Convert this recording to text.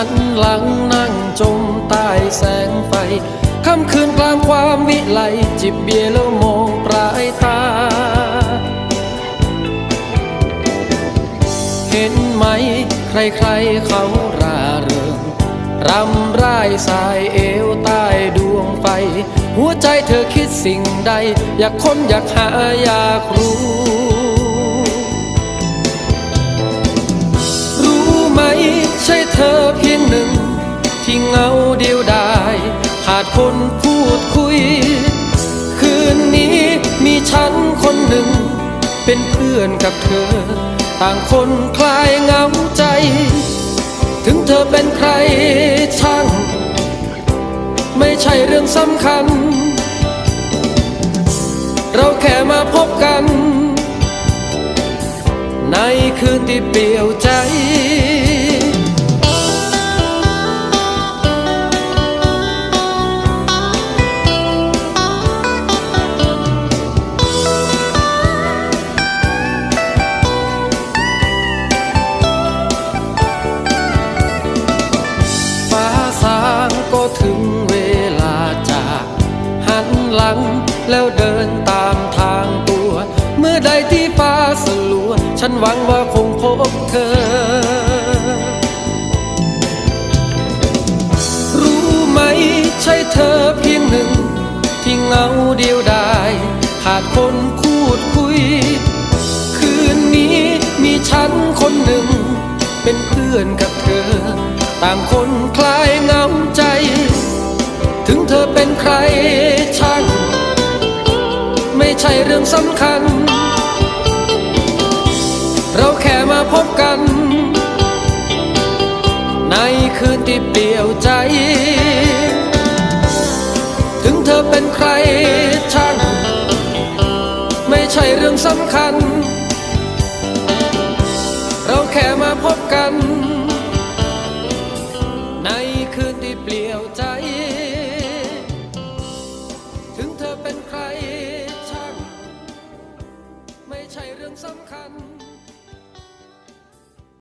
หันหลังนั่งจมใต้แสงไฟค่ำคืนกลางความวิไลจิบเบียร์แล้วมองปลายตา เห็นไหม ใครๆเขาราเริงรำร่ายสายเอวใต้ดวงไฟ หัวใจเธอคิดสิ่งใด อยากค้นอยากหาอยากรู้ ที่เงาเดียวดาย ขาดคนพูดคุย คืนนี้มีฉันคนหนึ่ง เป็นเพื่อนกับเธอ ต่างคนคลายเงาใจ ถึงเธอเป็นใครช่าง ไม่ใช่เรื่องสำคัญ เราแค่มาพบกัน ในคืนที่เปลี่ยวใจ แล้วเดินตามทางตัว เมื่อใดที่ฟ้าสลัว ฉันหวังว่าคงพบเธอ รู้ไหมใช่เธอเพียงหนึ่ง ที่เงาเดียวดายขาดคนพูดคุย คืนนี้มีฉันคนหนึ่ง เป็นเพื่อนกับเธอ ต่างคนคลายเงา ใช่เรื่องสำคัญ เราแค่มาพบกัน ในคืนที่เปลี่ยวใจ ถึงเธอเป็นใครช่างไม่ใช่เรื่องสำคัญ สำคัญ